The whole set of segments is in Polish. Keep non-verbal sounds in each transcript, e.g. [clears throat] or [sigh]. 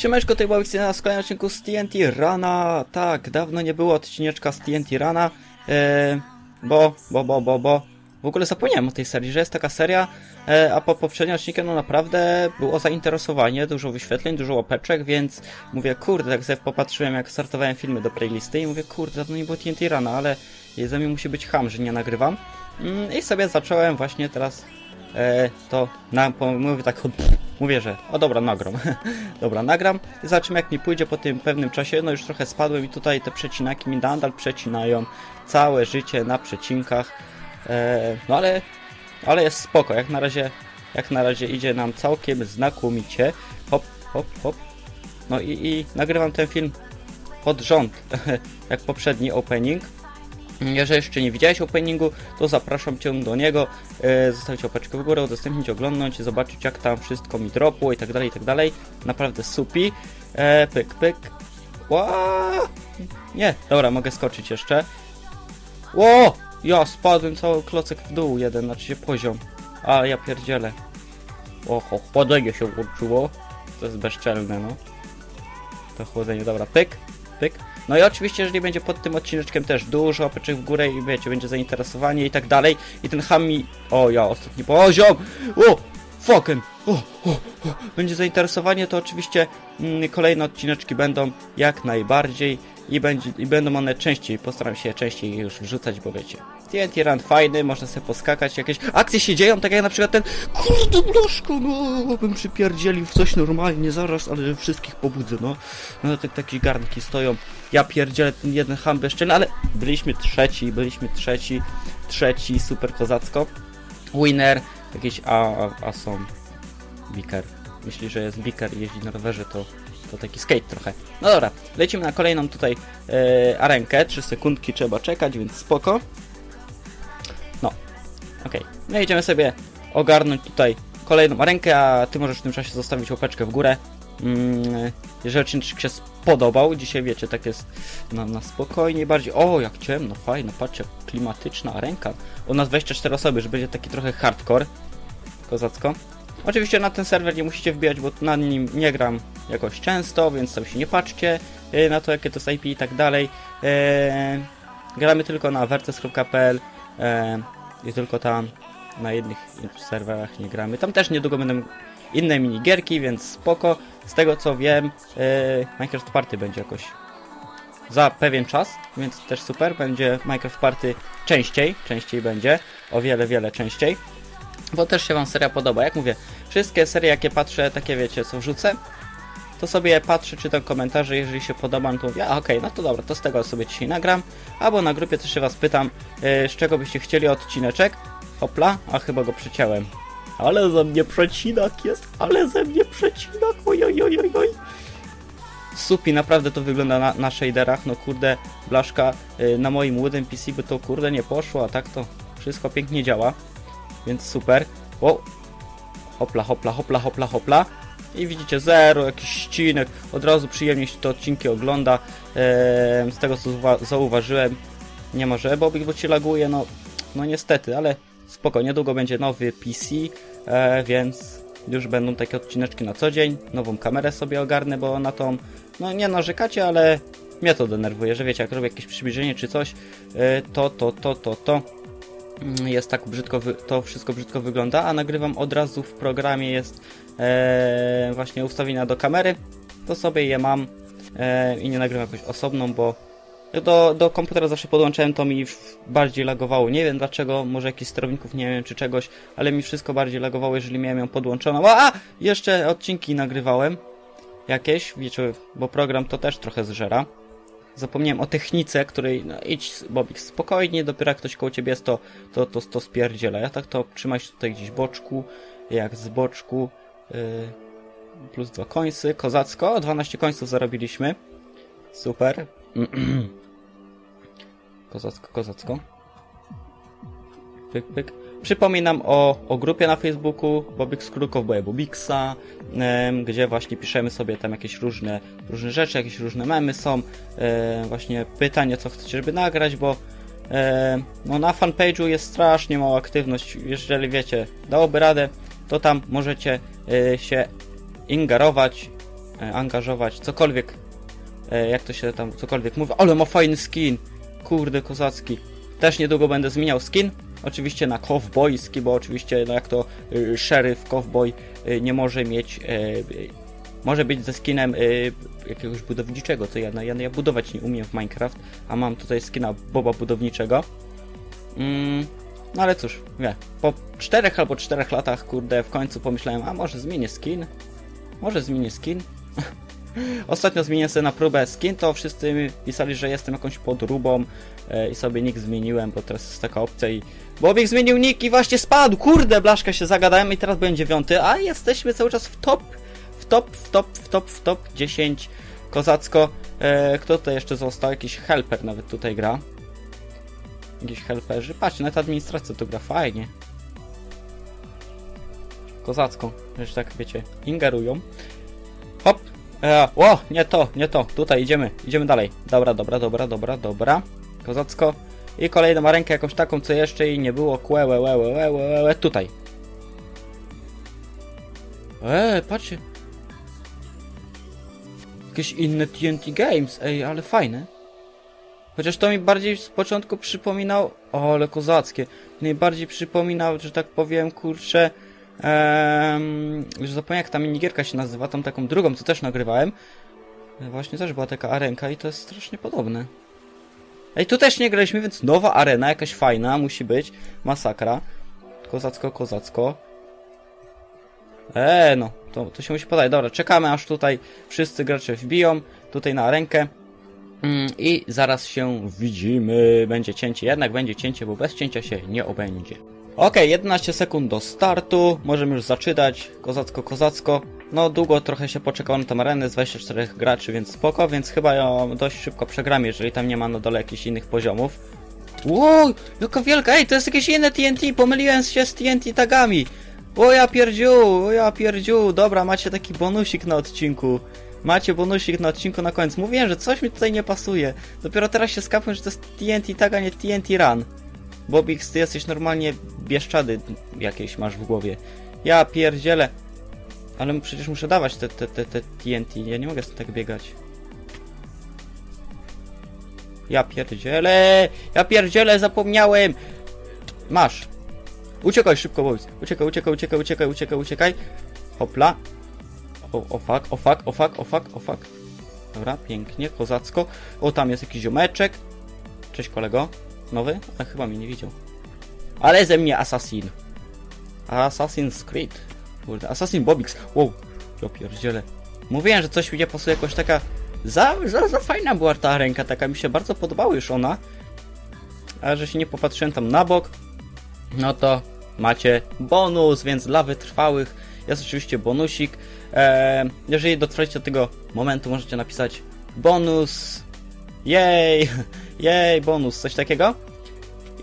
Siemeczko, tutaj Bobik na kolejnym odcinku z TNT Rana. Tak, dawno nie było odcineczka z TNT Rana, e, bo, bo, bo, bo, bo. W ogóle zapomniałem o tej serii, że jest taka seria, e, a po poprzednim odcinku no naprawdę było zainteresowanie, dużo wyświetleń, dużo łapeczek, więc mówię, kurde, tak sobie popatrzyłem jak startowałem filmy do playlisty i mówię, kurde, dawno nie było TNT Rana, ale ze mnie musi być ham, że nie nagrywam. Mm, I sobie zacząłem właśnie teraz e, to na, mówię tak, mówię, że o dobra, nagram. [laughs] dobra, nagram i zobaczymy jak mi pójdzie po tym pewnym czasie. No już trochę spadłem i tutaj te przecinaki mi nadal przecinają całe życie na przecinkach. E, no ale, ale jest spoko, jak na razie, jak na razie idzie nam całkiem znakomicie. Hop, hop, hop. No i, i nagrywam ten film pod rząd, [laughs] jak poprzedni opening. Jeżeli jeszcze nie widziałeś openingu, to zapraszam Cię do niego, e, zostawić łapeczkę w górę, udostępnić, oglądnąć, zobaczyć jak tam wszystko mi dropło i tak dalej, i tak dalej. Naprawdę supi. E, pyk, pyk. Ła! Nie, dobra, mogę skoczyć jeszcze. Ło! Ja spadłem cały klocek w dół jeden, znaczy się poziom. A ja pierdzielę. Oho, chłodzenie się włączyło. To jest bezczelne, no. To chłodzenie, dobra, pyk, pyk. No i oczywiście, jeżeli będzie pod tym odcineczkiem też dużo łapeczek w górę i wiecie, będzie zainteresowanie i tak dalej. I ten ham mi... O, ja ostatni poziom! O! Fucking! O, o, o. Będzie zainteresowanie, to oczywiście mm, kolejne odcineczki będą jak najbardziej i, będzie, i będą one częściej, postaram się częściej już wrzucać, bo wiecie. TNT Run fajny, można sobie poskakać, jakieś akcje się dzieją, tak jak na przykład ten kurde blaszko, no bym przypierdzielił w coś normalnie zaraz, ale wszystkich pobudzę, no. No tak, takie garnki stoją, ja pierdzielę ten jeden ham bezczelny, ale byliśmy trzeci, byliśmy trzeci, trzeci, super kozacko. Winner, jakiś a, a, a są Biker. Myśli, że jest Biker i jeździ na rowerze, to to taki skate trochę. No dobra, lecimy na kolejną tutaj e, arenkę. 3 sekundki trzeba czekać, więc spoko. No, okej. Okay. No idziemy sobie ogarnąć tutaj kolejną arenkę, a ty możesz w tym czasie zostawić łapeczkę w górę. Mm, jeżeli odcinek się spodobał, dzisiaj wiecie, tak jest na, na spokojnie bardziej. O, jak ciemno, fajno, patrzcie, klimatyczna arenka. U nas 24 osoby, że będzie taki trochę hardcore. Kozacko. Oczywiście na ten serwer nie musicie wbijać, bo na nim nie gram jakoś często, więc tam się nie patrzcie y, na to, jakie to jest IP i tak dalej. Y, gramy tylko na vertes.pl y, i tylko tam na jednych serwerach nie gramy. Tam też niedługo będą inne minigierki, więc spoko. Z tego co wiem, Minecraft Party będzie jakoś za pewien czas, więc też super. Będzie Minecraft Party częściej, częściej będzie, o wiele, wiele częściej bo też się Wam seria podoba. Jak mówię, wszystkie serie, jakie patrzę, takie wiecie, co wrzucę, to sobie patrzę, czytam komentarze, jeżeli się podoba, to mówię, okej, okay, no to dobra, to z tego sobie dzisiaj nagram, albo na grupie też się Was pytam, yy, z czego byście chcieli odcineczek. Hopla, a chyba go przeciąłem. Ale ze mnie przecinak jest, ale ze mnie przecinak, oj, oj, oj, oj, oj. Supi, naprawdę to wygląda na, na shaderach, no kurde, blaszka, yy, na moim młodym PC by to kurde nie poszło, a tak to wszystko pięknie działa więc super. O! Hopla, hopla, hopla, hopla, hopla. I widzicie, zero, jakiś ścinek. Od razu przyjemnie się te odcinki ogląda. Eee, z tego co zauważyłem, nie może Bobik, bo ci laguje, no, no niestety, ale spoko, niedługo będzie nowy PC, e, więc już będą takie odcineczki na co dzień. Nową kamerę sobie ogarnę, bo na tą, no nie narzekacie, ale mnie to denerwuje, że wiecie, jak robię jakieś przybliżenie czy coś, e, to, to, to, to, to jest tak brzydko, to wszystko brzydko wygląda, a nagrywam od razu w programie jest e, właśnie ustawienia do kamery, to sobie je mam e, i nie nagrywam jakoś osobną, bo do, do komputera zawsze podłączałem, to mi bardziej lagowało. Nie wiem dlaczego, może jakichś sterowników, nie wiem, czy czegoś, ale mi wszystko bardziej lagowało, jeżeli miałem ją podłączoną. A! Jeszcze odcinki nagrywałem jakieś, wiecie, bo program to też trochę zżera. Zapomniałem o technice, której no, idź Bobik spokojnie, dopiero jak ktoś koło ciebie jest, to, to, to, to spierdziela. Ja tak to trzymaj się tutaj gdzieś boczku, jak z boczku. Yy, plus dwa końsy, kozacko. 12 końców zarobiliśmy. Super. [clears throat] kozacko, kozacko. Pyk, pyk. Przypominam o, o grupie na Facebooku Bobik Skrukow, bo ja Bobiksa, gdzie właśnie piszemy sobie tam jakieś różne, różne rzeczy, jakieś różne memy są, właśnie pytanie, co chcecie, żeby nagrać, bo no na fanpage'u jest strasznie mała aktywność, jeżeli wiecie, dałoby radę, to tam możecie e, się ingerować, e, angażować, cokolwiek, e, jak to się tam, cokolwiek mówi, ale ma fajny skin, kurde, kozacki. Też niedługo będę zmieniał skin, oczywiście na cowboyski, bo oczywiście, no jak to y, szeryf, cowboy y, nie może mieć, y, y, może być ze skinem y, jakiegoś budowniczego, co ja, no, ja, ja budować nie umiem w Minecraft, a mam tutaj skina Boba budowniczego. Mm, no ale cóż, wie, po czterech albo czterech latach, kurde, w końcu pomyślałem, a może zmienię skin? Może zmienię skin? [laughs] Ostatnio zmieniłem sobie na próbę skin, to wszyscy pisali, że jestem jakąś podróbą e, i sobie nick zmieniłem, bo teraz jest taka opcja i... Bobik zmienił nick i właśnie spadł! Kurde, blaszka się zagadałem i teraz byłem dziewiąty, a jesteśmy cały czas w top, w top, w top, w top, w top 10. Kozacko. E, kto tutaj jeszcze został? Jakiś helper nawet tutaj gra. Jakiś helperzy. Patrz, nawet administracja tu gra fajnie. Kozacko, że tak wiecie, ingerują. Hop! E, o, nie to, nie to. Tutaj idziemy, idziemy dalej. Dobra, dobra, dobra, dobra, dobra. Kozacko. I kolejną ma rękę jakąś taką, co jeszcze jej nie było. Kłe, łe, łe, łe, łe, łe, łe, tutaj. Eee, patrzcie. Jakieś inne TNT Games, ej, ale fajne. Chociaż to mi bardziej z początku przypominał... O, ale kozackie. Najbardziej przypominał, że tak powiem, kurczę... Em, już zapomniałem jak ta minigierka się nazywa, tą taką drugą, co też nagrywałem. Właśnie też była taka arenka i to jest strasznie podobne. Ej, tu też nie graliśmy, więc nowa arena, jakaś fajna, musi być. Masakra. Kozacko, kozacko. Eee, no, to, to się musi podać. Dobra, czekamy aż tutaj wszyscy gracze wbiją, tutaj na rękę. Mm, I zaraz się widzimy. Będzie cięcie, jednak będzie cięcie, bo bez cięcia się nie obędzie. Ok, 11 sekund do startu. Możemy już zaczynać. Kozacko, kozacko. No, długo trochę się poczekało na tę arenę z 24 graczy, więc spoko, więc chyba ją dość szybko przegram, jeżeli tam nie ma na dole jakichś innych poziomów. Wow, jaka wielka, ej, to jest jakieś inne TNT, pomyliłem się z TNT tagami. O ja pierdziu, o ja pierdziu, dobra, macie taki bonusik na odcinku. Macie bonusik na odcinku na koniec. Mówiłem, że coś mi tutaj nie pasuje. Dopiero teraz się skapłem, że to jest TNT tag, a nie TNT run. Bobix, ty jesteś normalnie bieszczady jakieś masz w głowie. Ja pierdzielę. Ale przecież muszę dawać te, te, te, te TNT. Ja nie mogę stąd tak biegać. Ja pierdzielę! Ja pierdzielę, zapomniałem! Masz. Uciekaj szybko, Bobix. Uciekaj, uciekaj, uciekaj, uciekaj, uciekaj, uciekaj. Hopla. O, o fuck, o fuck, o fuck, o fuck, o fuck. Dobra, pięknie, kozacko. O, tam jest jakiś ziomeczek. Cześć kolego. Nowy? A chyba mnie nie widział. Ale ze mnie Assassin. Assassin's Creed. Kurde, Assassin Bobix. Wow, ja pierdzielę. Mówiłem, że coś mi nie pasuje, jakoś taka... Za, za, za fajna była ta ręka, taka mi się bardzo podobała już ona. A że się nie popatrzyłem tam na bok, no to macie bonus, więc dla wytrwałych jest oczywiście bonusik. Eee, jeżeli dotrwaliście do tego momentu, możecie napisać bonus. Jej, jej, bonus, coś takiego.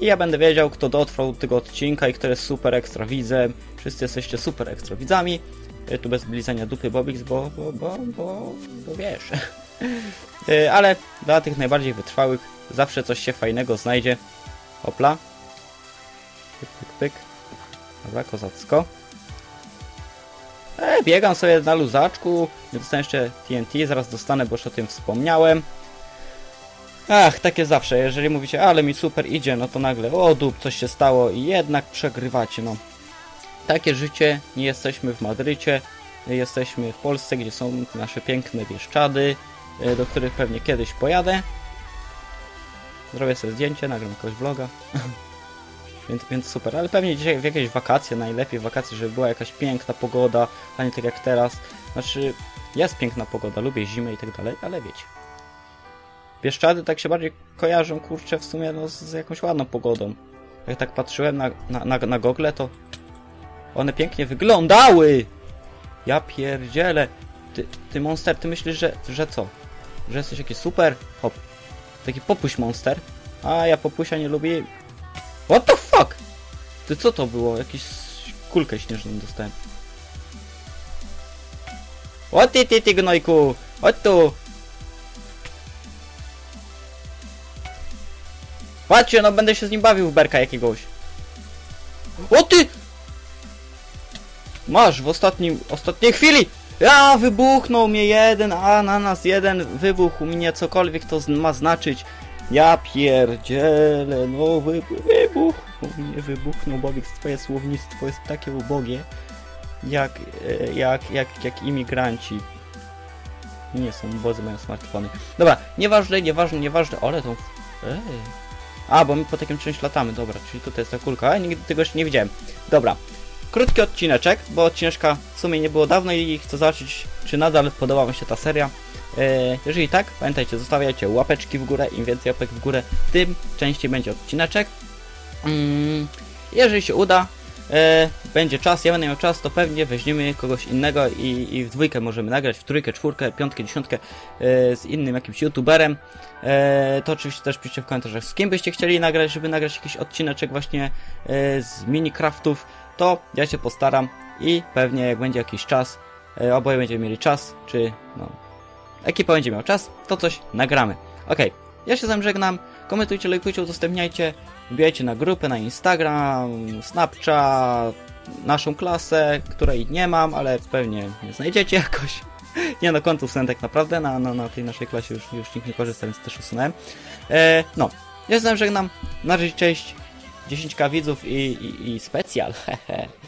I ja będę wiedział, kto dotrwał do tego odcinka i kto jest super ekstra widzem. Wszyscy jesteście super ekstra widzami. E, Tu bez blizania dupy Bobix, bo, bo, bo, bo, bo wiesz. [laughs] E, Ale dla tych najbardziej wytrwałych zawsze coś się fajnego znajdzie. Hopla. Pyk, pyk, pyk. Dobra, kozacko. E, biegam sobie na luzaczku. Nie dostałem jeszcze TNT, zaraz dostanę, bo już o tym wspomniałem. Ach, takie zawsze. Jeżeli mówicie, ale mi super idzie, no to nagle, o dup, coś się stało i jednak przegrywacie, no. Takie życie, nie jesteśmy w Madrycie, jesteśmy w Polsce, gdzie są nasze piękne Bieszczady, e, do których pewnie kiedyś pojadę. Zrobię sobie zdjęcie, nagram jakoś vloga. [laughs] Więc, więc super, ale pewnie dzisiaj w jakieś wakacje, najlepiej wakacje, żeby była jakaś piękna pogoda, a nie tak jak teraz. Znaczy, jest piękna pogoda, lubię zimę i tak dalej, ale wiecie. Bieszczady tak się bardziej kojarzą, kurczę, w sumie no, z, jakąś ładną pogodą. Jak tak patrzyłem na, na, na, na gogle, to one pięknie wyglądały! Ja pierdzielę. Ty, ty monster, ty myślisz, że, że co? Że jesteś jakiś super? Hop. Taki popuś monster. A ja popusia nie lubię. What the fuck? Ty co to było? Jakiś kulkę śnieżną dostałem. O ty, ty, ty gnojku! Chodź tu! Patrzcie, no będę się z nim bawił w berka jakiegoś. O ty! Masz w ostatnim, ostatniej chwili! Ja, wybuchnął mnie jeden, a na nas jeden wybuchł mnie, cokolwiek to ma znaczyć. Ja pierdzielę, no wy, wybuch, mnie wybuchnął, Bobik, twoje słownictwo jest takie ubogie, jak, e, jak, jak, jak imigranci. Nie są ubozy, mają smartfony. Dobra, nieważne, nieważne, nieważne, ale to... Ej. A, bo my po takim czymś latamy, dobra, czyli tutaj jest ta kulka, a nigdy tego jeszcze nie widziałem. Dobra, krótki odcineczek, bo odcineczka w sumie nie było dawno i chcę zobaczyć, czy nadal podoba mi się ta seria. E, jeżeli tak, pamiętajcie, zostawiajcie łapeczki w górę, im więcej łapek w górę, tym częściej będzie odcineczek. Mm, jeżeli się uda, będzie czas, ja będę miał czas, to pewnie weźmiemy kogoś innego i, i w dwójkę możemy nagrać, w trójkę, czwórkę, piątkę, dziesiątkę e, z innym jakimś youtuberem. E, to oczywiście też piszcie w komentarzach, z kim byście chcieli nagrać, żeby nagrać jakiś odcineczek właśnie e, z Minecraftów, to ja się postaram i pewnie jak będzie jakiś czas, e, oboje będziemy mieli czas, czy no, ekipa będzie miał czas, to coś nagramy. Okej, ja się z żegnam, komentujcie, lajkujcie, udostępniajcie, wbijajcie na grupę, na Instagram, Snapchat, naszą klasę, której nie mam, ale pewnie nie znajdziecie [laughs] jakoś. Nie no, kontów usunę tak naprawdę, na, na, na tej naszej klasie już, już nikt nie korzysta, więc też usunąłem. E, no, ja się z wami żegnam, na razie cześć, 10k widzów i, i, i specjal, hehe. [laughs]